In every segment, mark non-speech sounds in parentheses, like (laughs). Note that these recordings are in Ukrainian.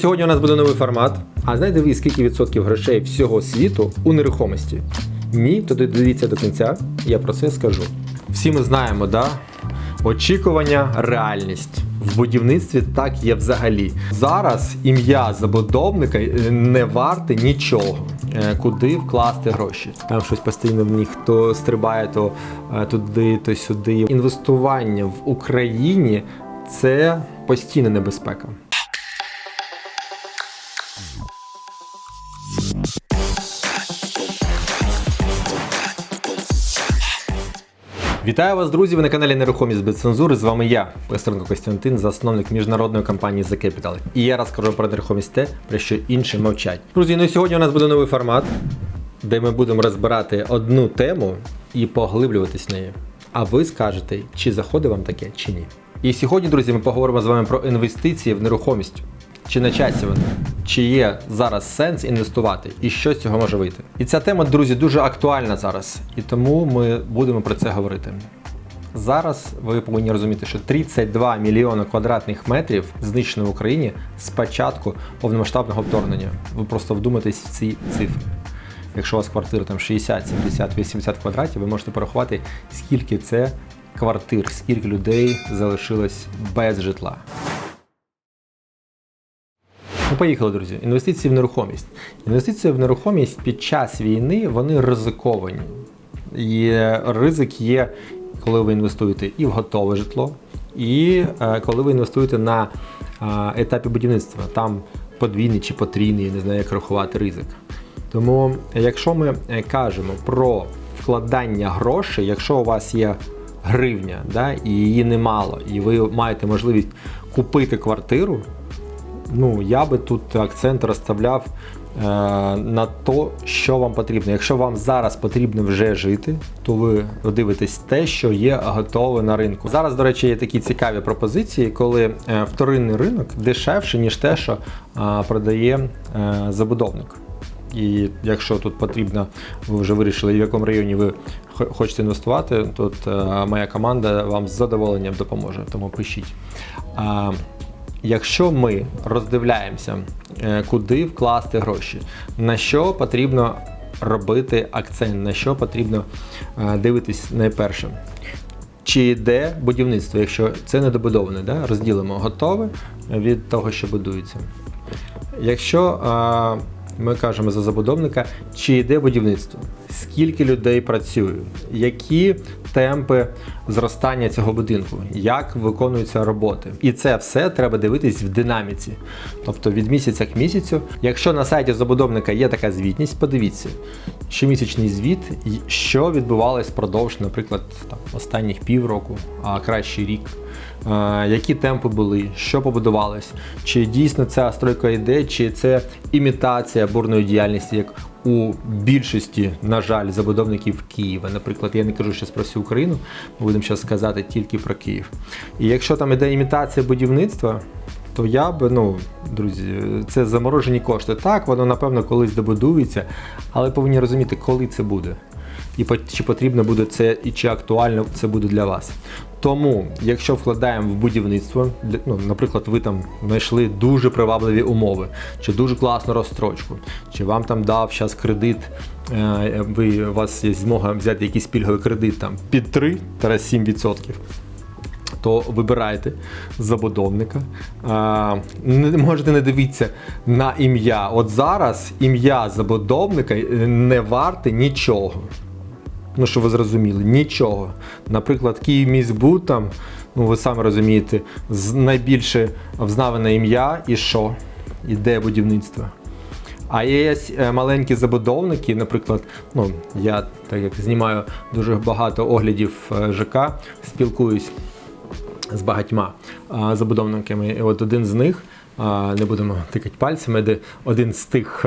Сьогодні у нас буде новий формат. А знаєте ви, скільки відсотків грошей всього світу у нерухомості? Ні, тоді дивіться до кінця, я про це скажу. Всі ми знаємо, да? Очікування, реальність. В будівництві так є взагалі. Зараз ім'я забудовника е, не варте нічого. Е, Куди вкласти гроші? Там щось постійно в них то стрибає, то е, туди, то сюди. Інвестування в Україні це постійна небезпека. Вітаю вас, друзі! Ви на каналі Нерухомість без цензури. З вами я, Пестренко Костянтин, засновник міжнародної компанії The Capital. І я розкажу про нерухомість те, про що інші мовчать. Друзі, ну і сьогодні у нас буде новий формат, де ми будемо розбирати одну тему і поглиблюватись в неї. А ви скажете, чи заходить вам таке, чи ні. І сьогодні, друзі, ми поговоримо з вами про інвестиції в нерухомість. Чи на часі вони? Чи є зараз сенс інвестувати і що з цього може вийти? І ця тема, друзі, дуже актуальна зараз, і тому ми будемо про це говорити. Зараз ви повинні розуміти, що 32 мільйони квадратних метрів знищено в Україні з початку повномасштабного вторгнення. Ви просто вдумайтесь в ці цифри. Якщо у вас квартира там 60, 70, 80 квадратів, ви можете порахувати, скільки це квартир, скільки людей залишилось без житла. Поїхали, друзі. Інвестиції в нерухомість. Інвестиції в нерухомість під час війни вони ризиковані. І ризик є, коли ви інвестуєте і в готове житло, і е, коли ви інвестуєте на е, етапі будівництва. Там подвійний чи потрійний, я не знаю, як рахувати ризик. Тому, якщо ми е, кажемо про вкладання грошей, якщо у вас є гривня, да, і її немало, і ви маєте можливість купити квартиру, ну я би тут акцент розставляв е, на то, що вам потрібно. Якщо вам зараз потрібно вже жити, то ви дивитесь те, що є готове на ринку. Зараз, до речі, є такі цікаві пропозиції, коли е, вторинний ринок дешевше, ніж те, що е, продає е, забудовник. І якщо тут потрібно, ви вже вирішили, в якому районі ви хочете інвестувати, тут е, моя команда вам з задоволенням допоможе, тому пишіть. А, Якщо ми роздивляємося, е, куди вкласти гроші, на що потрібно робити акцент, на що потрібно е, дивитись найперше. Чи йде будівництво, якщо це недобудоване, да? розділимо готове від того, що будується. Якщо е, ми кажемо за забудовника, чи йде будівництво, скільки людей працює, які темпи зростання цього будинку, як виконуються роботи. І це все треба дивитись в динаміці, тобто від місяця к місяцю. Якщо на сайті забудовника є така звітність, подивіться, щомісячний звіт, що відбувалось впродовж, наприклад, там, останніх півроку, а краще рік. Е, які темпи були, що побудувалось, чи дійсно ця стройка йде, чи це імітація бурної діяльності, як у більшості, на жаль, забудовників Києва. Наприклад, я не кажу зараз про всю Україну, ми будемо зараз сказати тільки про Київ. І якщо там іде імітація будівництва, то я би, ну, друзі, це заморожені кошти. Так, воно напевно колись добудується, але повинні розуміти, коли це буде. І чи потрібно буде це, і чи актуально це буде для вас. Тому, якщо вкладаємо в будівництво, ну, наприклад, ви там знайшли дуже привабливі умови, чи дуже класну розстрочку, чи вам там дав зараз кредит, е, ви, у вас є змога взяти якийсь пільговий кредит там, під 3-7%. То вибирайте забудовника. А, не можете не дивитися на ім'я. От зараз ім'я забудовника е, не варте нічого. Ну, що ви зрозуміли, нічого. Наприклад, Київміськбуд там, ну ви самі розумієте, з найбільше взнаване ім'я і що? Іде будівництво. А є е, маленькі забудовники, наприклад, ну я так як знімаю дуже багато оглядів е, ЖК, спілкуюсь з багатьма забудовниками. І от один з них, не будемо тикати пальцями, де один з тих.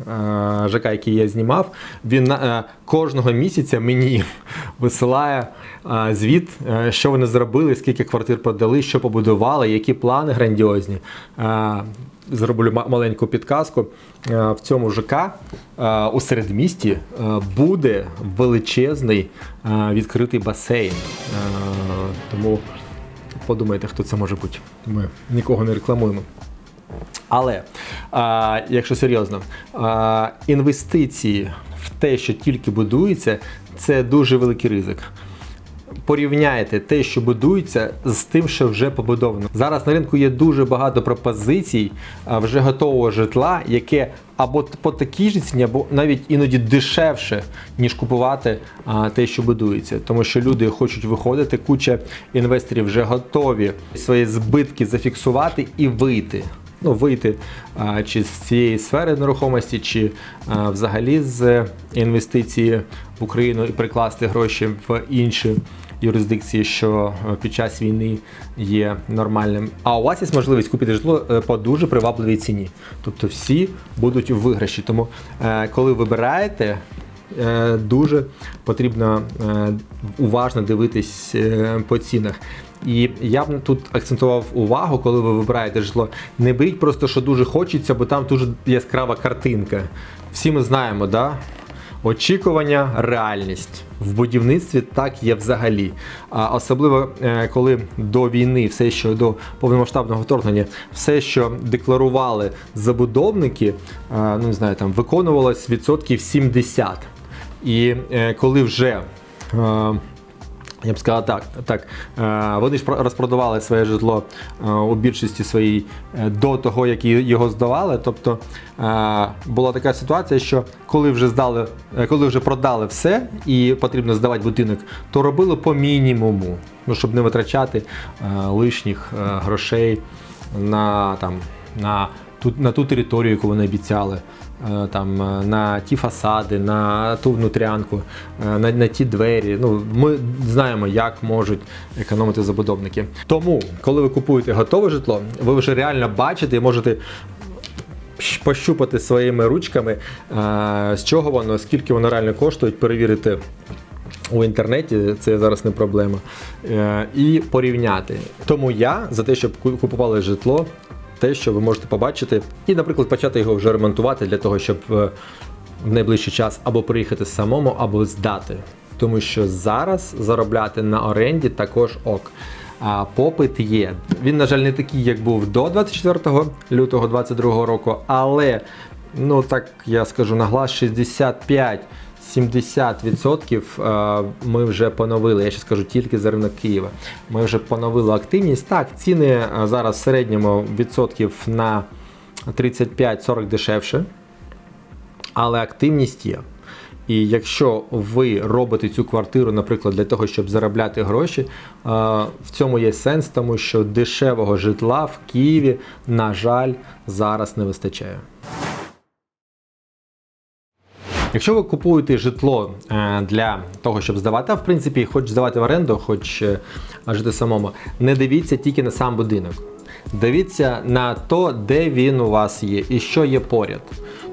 Е, ЖК, який я знімав, він е, кожного місяця мені (laughs) висилає е, звіт, що вони зробили, скільки квартир продали, що побудували, які плани грандіозні. Зроблю маленьку підказку. В цьому ЖК у середмісті буде величезний відкритий басейн. Тому подумайте, хто це може бути. Ми нікого не рекламуємо. Але а, якщо серйозно, а, інвестиції в те, що тільки будується, це дуже великий ризик. Порівняйте те, що будується, з тим, що вже побудовано. Зараз на ринку є дуже багато пропозицій вже готового житла, яке або по такій ж ціні, або навіть іноді дешевше, ніж купувати те, що будується. Тому що люди хочуть виходити, куча інвесторів вже готові свої збитки зафіксувати і вийти. Ну, вийти а, чи з цієї сфери нерухомості, чи а, взагалі з інвестиції в Україну і прикласти гроші в інші юрисдикції, що е, під час війни є нормальним. А у вас є можливість купити житло е, по дуже привабливій ціні. Тобто всі будуть у виграші. Тому е, коли вибираєте, дуже потрібно е, уважно дивитись е, по цінах. І я б тут акцентував увагу, коли ви вибираєте житло. Не беріть просто, що дуже хочеться, бо там дуже яскрава картинка. Всі ми знаємо, да? Очікування, реальність в будівництві так є взагалі. А особливо е, коли до війни, все, що до повномасштабного вторгнення, все, що декларували забудовники, е, ну не знаю, там виконувалось відсотків 70. І е, коли вже е, я б сказав так, так. е, Вони ж розпродавали своє житло у більшості своїй до того, як його здавали. Тобто була така ситуація, що коли вже здали, коли вже продали все і потрібно здавати будинок, то робили по мінімуму, ну щоб не витрачати лишніх грошей на там на ту, на ту територію, яку вони обіцяли. Е, Там е, на ті фасади, на ту внутрянку, е, на, на ті двері. Ну ми знаємо, як можуть економити забудовники. Тому, коли ви купуєте готове житло, ви вже реально бачите і можете пощупати своїми ручками, з чого воно, скільки воно реально коштує, перевірити у інтернеті, це зараз не проблема. І порівняти. Тому я за те, щоб ку- купували житло, те, що ви можете побачити, і, наприклад, почати його вже ремонтувати для того, щоб е, в найближчий час або приїхати самому, або здати. Тому що зараз заробляти на оренді також ок. А попит є. Він, на жаль, не такий, як був до 24 лютого 2022 року, але ну так я скажу на глас 65 70% е, ми вже поновили. Я ще скажу тільки за ринок Києва. Ми вже поновили активність. Так, ціни е, зараз в середньому відсотків на 35-40 дешевше, але активність є. І якщо ви робите цю квартиру, наприклад, для того, щоб заробляти гроші, е, в цьому є сенс, тому що дешевого житла в Києві, на жаль, зараз не вистачає. Якщо ви купуєте житло е, для того, щоб здавати, а в принципі, хоч здавати в оренду, хоч е, жити самому, не дивіться тільки на сам будинок. Дивіться на то, де він у вас є і що є поряд.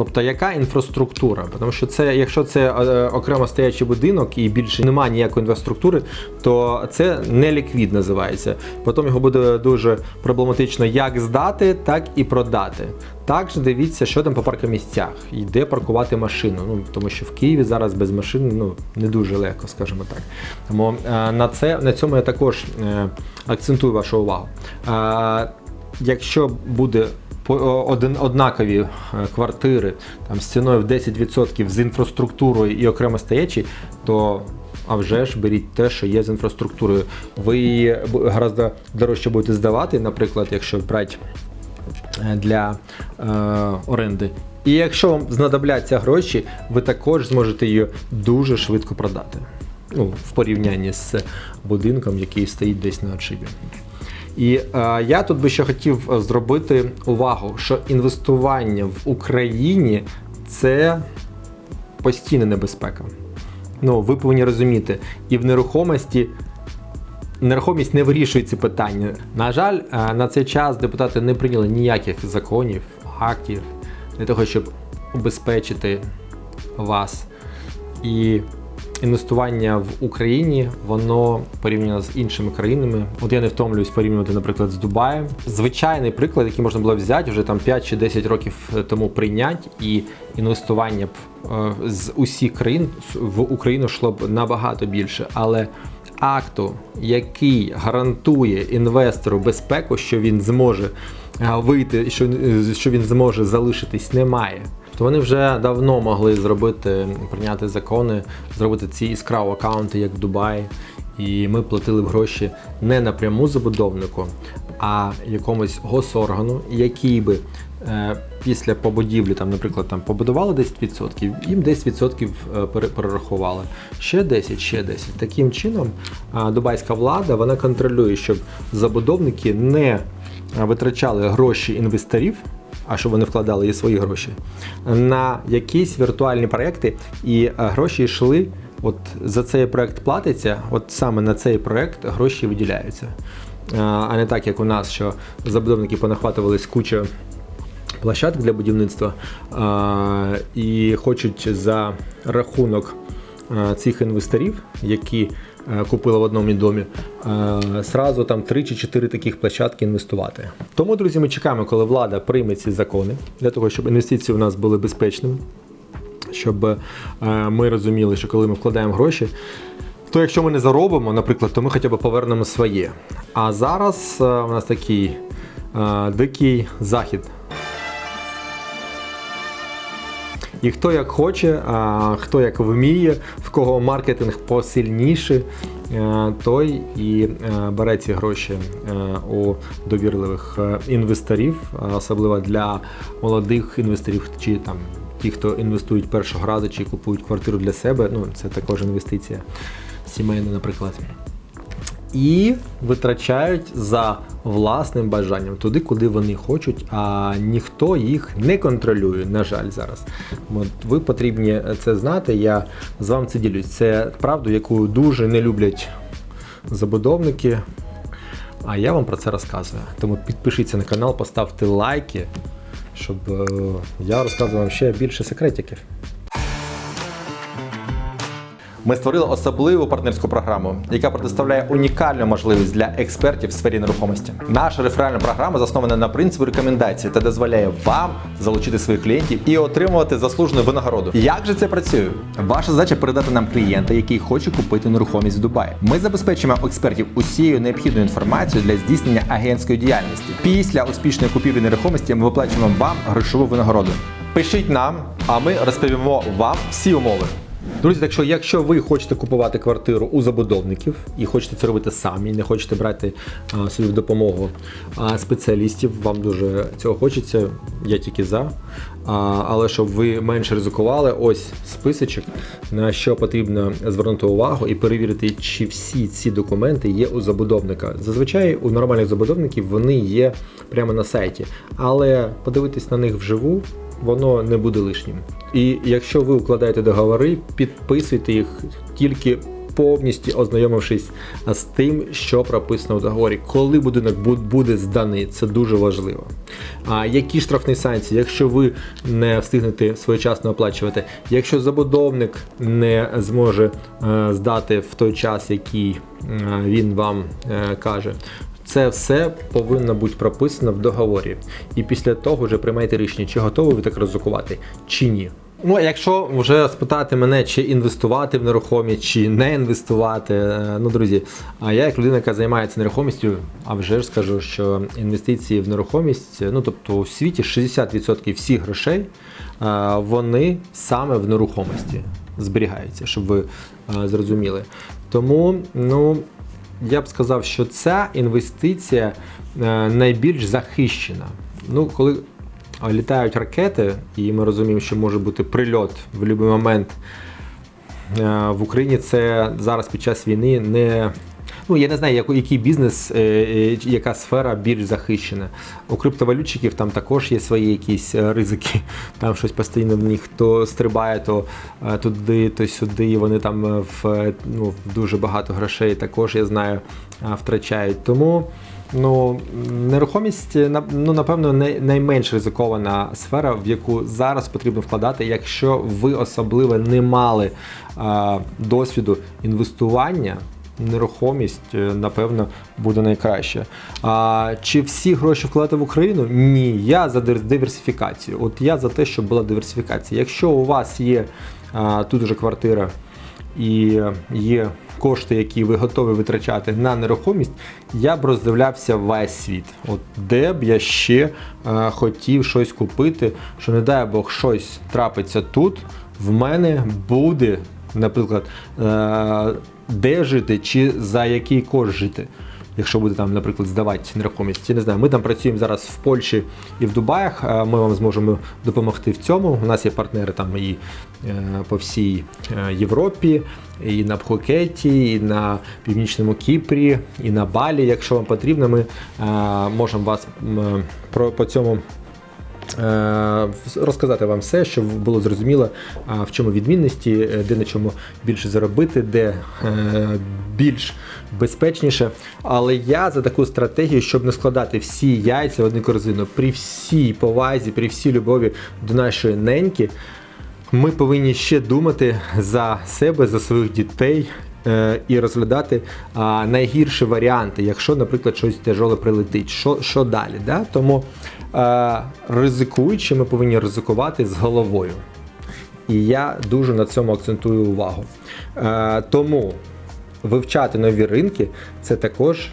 Тобто, яка інфраструктура? Тому що це, якщо це е, окремо стоячий будинок і більше немає ніякої інфраструктури, то це не ліквід називається. Потім його буде дуже проблематично як здати, так і продати. Також дивіться, що там по паркомісцях і де паркувати машину. Ну тому що в Києві зараз без машин ну не дуже легко, скажімо так. Тому е, на це на цьому я також е, акцентую вашу увагу. Якщо буде один однакові е, квартири там з ціною в 10% з інфраструктурою і окремо стоячі, то а вже ж беріть те, що є з інфраструктурою. Ви її гораздо дорожче будете здавати, наприклад, якщо брати е, для е, оренди. І якщо вам знадобляться гроші, ви також зможете її дуже швидко продати. Ну, в порівнянні з будинком, який стоїть десь на отшибі. І е, я тут би ще хотів е, зробити увагу, що інвестування в Україні це постійна небезпека. Ну, ви повинні розуміти, і в нерухомості нерухомість не вирішує ці питання. На жаль, е, на цей час депутати не прийняли ніяких законів, актів для того, щоб убезпечити вас. І інвестування в Україні, воно порівняно з іншими країнами. От я не втомлююсь порівнювати, наприклад, з Дубаєм. Звичайний приклад, який можна було взяти вже там 5 чи 10 років тому прийняти, і інвестування е, з усіх країн в Україну йшло б набагато більше. Але акту, який гарантує інвестору безпеку, що він зможе вийти, що, що він зможе залишитись, немає. То вони вже давно могли зробити, прийняти закони, зробити ці яскраві аккаунти, як в Дубаї. І ми платили б гроші не напряму забудовнику, а якомусь госоргану, який би е, після побудівлі, там, наприклад, там побудували 10%, їм 10% е, перерахували. Ще 10, ще 10. Таким чином, е, дубайська влада вона контролює, щоб забудовники не витрачали гроші інвесторів а щоб вони вкладали і свої гроші, на якісь віртуальні проекти, і е, гроші йшли. От за цей проект платиться, от саме на цей проект гроші виділяються. Е, А не так, як у нас, що забудовники понахватувались куча площадок для будівництва е, і хочуть за рахунок цих інвесторів, які е, купили в одному домі, е, сразу там 3 чи 4 таких площадки інвестувати. Тому, друзі, ми чекаємо, коли влада прийме ці закони для того, щоб інвестиції у нас були безпечними, щоб е, ми розуміли, що коли ми вкладаємо гроші. То якщо ми не заробимо, наприклад, то ми хоча б повернемо своє. А зараз у нас такий дикий захід. І хто як хоче, а хто як вміє, в кого маркетинг посильніший, е, той і е, бере ці гроші е, у довірливих е, інвесторів, особливо для молодих інвесторів чи там ті, хто інвестують першого разу чи купують квартиру для себе. Ну це також інвестиція сімейна, наприклад і витрачають за власним бажанням туди, куди вони хочуть, а ніхто їх не контролює, на жаль, зараз. От ви потрібні це знати. Я з вами це ділюсь. Це правду, яку дуже не люблять забудовники. А я вам про це розказую. Тому підпишіться на канал, поставте лайки, щоб е, я розказував вам ще більше секретиків. Ми створили особливу партнерську програму, яка предоставляє унікальну можливість для експертів в сфері нерухомості. Наша реферальна програма заснована на принципі рекомендацій та дозволяє вам залучити своїх клієнтів і отримувати заслужену винагороду. Як же це працює? Ваша задача передати нам клієнта, який хоче купити нерухомість в Дубаї. Ми забезпечимо експертів усією необхідною інформацією для здійснення агентської діяльності. Після успішної купівлі нерухомості ми виплачуємо вам грошову винагороду. Пишіть нам, а ми розповімо вам всі умови. Друзі, так що, якщо ви хочете купувати квартиру у забудовників і хочете це робити самі, не хочете брати а, собі в допомогу а, спеціалістів, вам дуже цього хочеться, я тільки за. А, але щоб ви менше ризикували, ось списочок, на що потрібно звернути увагу і перевірити, чи всі ці документи є у забудовника. Зазвичай у нормальних забудовників вони є прямо на сайті, але подивитись на них вживу воно не буде лишнім. І якщо ви укладаєте договори, підписуйте їх тільки повністю ознайомившись з тим, що прописано в договорі, коли будинок буде зданий, це дуже важливо. А які штрафні санкції, якщо ви не встигнете своєчасно оплачувати, якщо забудовник не зможе е, здати в той час, який е, він вам е, каже, це все повинно бути прописано в договорі. І після того вже приймайте рішення, чи готові ви так ризикувати, чи ні. Ну, а якщо вже спитати мене, чи інвестувати в нерухомість, чи не інвестувати, е, ну друзі, а я як людина, яка займається нерухомістю, а вже ж скажу, що інвестиції в нерухомість, ну тобто у світі 60% всіх грошей, е, вони саме в нерухомості зберігаються, щоб ви е, зрозуміли. Тому, ну. Я б сказав, що ця інвестиція е, найбільш захищена. Ну, коли літають ракети, і ми розуміємо, що може бути прильот в будь-який момент е, в Україні, це зараз під час війни не. Ну, я не знаю, який бізнес, е, е, яка сфера більш захищена. У криптовалютчиків там також є свої якісь е, ризики. Там щось постійно в них то стрибає, то туди, то сюди. і Вони там в, ну, дуже багато грошей також, я знаю, втрачають. Тому ну, нерухомість, ну, напевно, най- найменш ризикована сфера, в яку зараз потрібно вкладати, якщо ви особливо не мали досвіду інвестування. Нерухомість, е, напевно, буде найкраще. А, чи всі гроші вкладати в Україну? Ні. Я за диверсифікацію. От я за те, щоб була диверсифікація. Якщо у вас є а, тут уже квартира і є кошти, які ви готові витрачати на нерухомість, я б роздивлявся весь світ. От де б я ще е, хотів щось купити, що не дай Бог щось трапиться тут, в мене буде, наприклад, е, де жити чи за який кошт жити. Якщо буде там, наприклад, здавати нерухомість, я не знаю. Ми там працюємо зараз в Польщі і в Дубаях. Ми вам зможемо допомогти в цьому. У нас є партнери там і е, по всій е, Європі, і на Пхукеті, і на Північному Кіпрі, і на Балі. Якщо вам потрібно, ми можемо вас по цьому. Е, Розказати вам все, щоб було зрозуміло, в чому відмінності, е, де на чому більше заробити, де е, більш безпечніше. Але я за таку стратегію, щоб не складати всі яйця в одну корзину, при всій повазі, при всій любові до нашої неньки, ми повинні ще думати за себе, за своїх дітей. І розглядати найгірші варіанти, якщо, наприклад, щось тяжоле прилетить, що, що далі. Да? Тому ризикуючи, ми повинні ризикувати з головою. І я дуже на цьому акцентую увагу. Е, тому вивчати нові ринки це також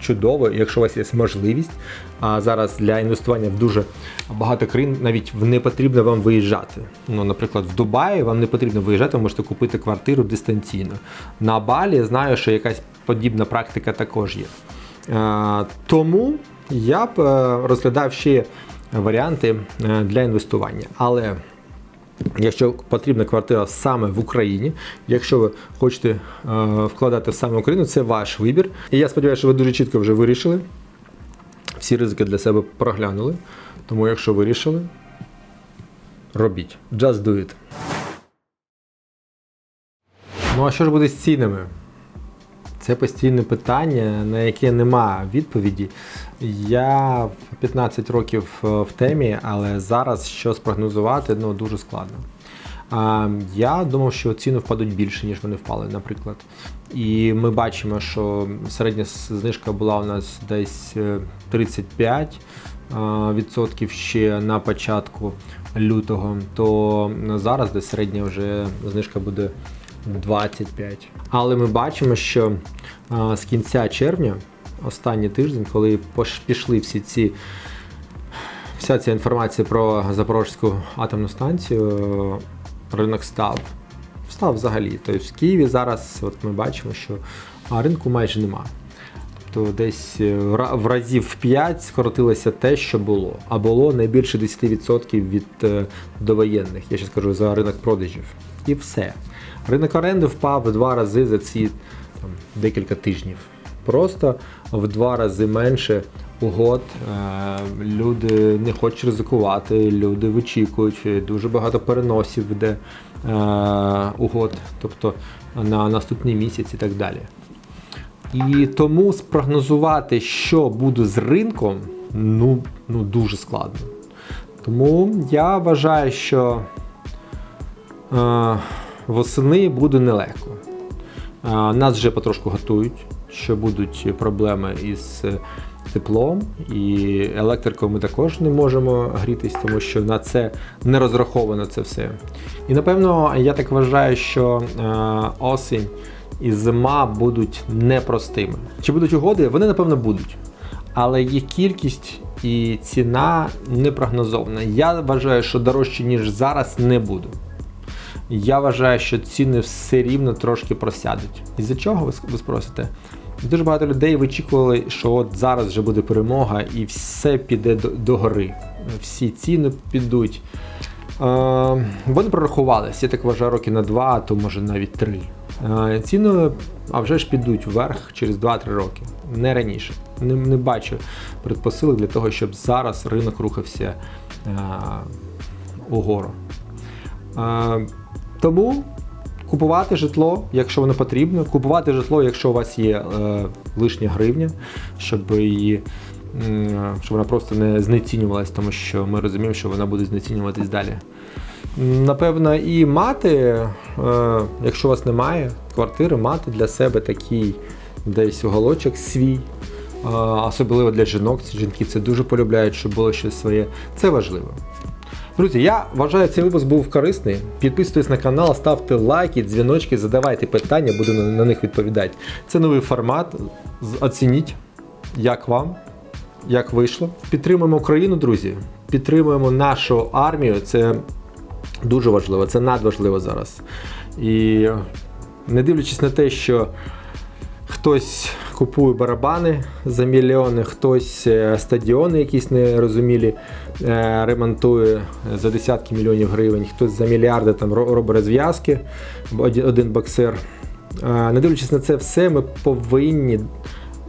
чудово, якщо у вас є можливість. А зараз для інвестування в дуже багато країн навіть не потрібно вам виїжджати. Ну, наприклад, в Дубаї вам не потрібно виїжджати, ви можете купити квартиру дистанційно. На Балі знаю, що якась подібна практика також є. Е, тому я б е, розглядав ще варіанти е, для інвестування. Але Якщо потрібна квартира саме в Україні, якщо ви хочете е, вкладати саме в Україну, це ваш вибір. І я сподіваюся, що ви дуже чітко вже вирішили. Всі ризики для себе проглянули. Тому, якщо вирішили, робіть. Just do it. Ну а що ж буде з цінами? Це постійне питання, на яке нема відповіді. Я 15 років е, в темі, але зараз що спрогнозувати ну, дуже складно. Я думав, що ціни впадуть більше, ніж вони впали, наприклад. І ми бачимо, що середня знижка була у нас десь е, 35 а, відсотків ще на початку лютого, то зараз десь середня вже знижка буде 25. Але ми бачимо, що з кінця червня, останній тиждень, коли пішли всі ці вся ця інформація про Запорожську атомну станцію, ринок став. Став взагалі. Тобто в Києві зараз от ми бачимо, що ринку майже немає. Тобто десь е, в разів в 5 скоротилося те, що було. А було не більше 10% від е, довоєнних. Я ще скажу за ринок продажів. І все. Ринок оренди впав в два рази за ці там, декілька тижнів. Просто в два рази менше угод. Е, Люди не хочуть ризикувати, люди вичікують, дуже багато переносів йде е, угод, тобто на наступний місяць і так далі. І тому спрогнозувати, що буде з ринком, ну, ну дуже складно. Тому я вважаю, що е, восени буде нелегко. Е, нас вже потрошку готують, що будуть проблеми із теплом і електрикою ми також не можемо грітись, тому що на це не розраховано це все. І напевно, я так вважаю, що е, осінь і зима будуть непростими. Чи будуть угоди? Вони напевно будуть. Але їх кількість і ціна не прогнозована. Я вважаю, що дорожче, ніж зараз, не буде. Я вважаю, що ціни все рівно трошки просядуть. Із-за чого ви, ви спросите? Дуже багато людей вичікували, що от зараз вже буде перемога і все піде до, до гори. Всі ціни підуть. Е, вони прорахувалися, я так вважаю, роки на два, то може навіть три. Е, ціни, а вже ж підуть вверх через 2-3 роки, не раніше. Не, не бачу предпосилок для того, щоб зараз ринок рухався е, угору. Е, тому купувати житло, якщо воно потрібно, купувати житло, якщо у вас є е, лишня гривня, щоб її. Щоб вона просто не знецінювалась, тому що ми розуміємо, що вона буде знецінюватись далі. Напевно, і мати, е, якщо у вас немає квартири, мати для себе такий десь уголочок свій. е, Особливо для жінок. Ці Жінки це дуже полюбляють, щоб було щось своє. Це важливо. Друзі, я вважаю, цей випуск був корисний. Підписуйтесь на канал, ставте лайки, дзвіночки, задавайте питання, буду на них відповідати. Це новий формат. Оцініть, як вам, як вийшло. Підтримуємо Україну, друзі. Підтримуємо нашу армію. Це дуже важливо, це надважливо зараз. І не дивлячись на те, що хтось купує барабани за мільйони, хтось е, стадіони якісь нерозумілі е, ремонтує за десятки мільйонів гривень, хтось за мільярди там робить розв'язки, один боксер. Е, Не дивлячись на це все, ми повинні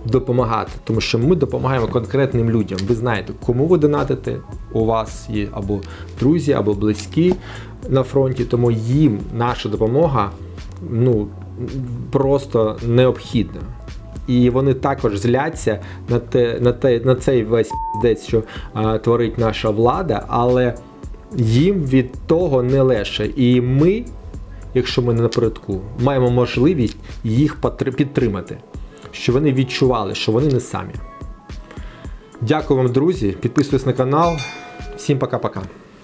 допомагати, тому що ми допомагаємо конкретним людям. Ви знаєте, кому ви донатите, у вас є або друзі, або близькі на фронті, тому їм наша допомога ну, просто необхідна. І вони також зляться на, те, на, те, на цей весь піздець, що а, творить наша влада, але їм від того не легше. І ми, якщо ми не напередку, маємо можливість їх підтримати, щоб вони відчували, що вони не самі. Дякую вам, друзі. Підписуйтесь на канал. Всім пока-пока.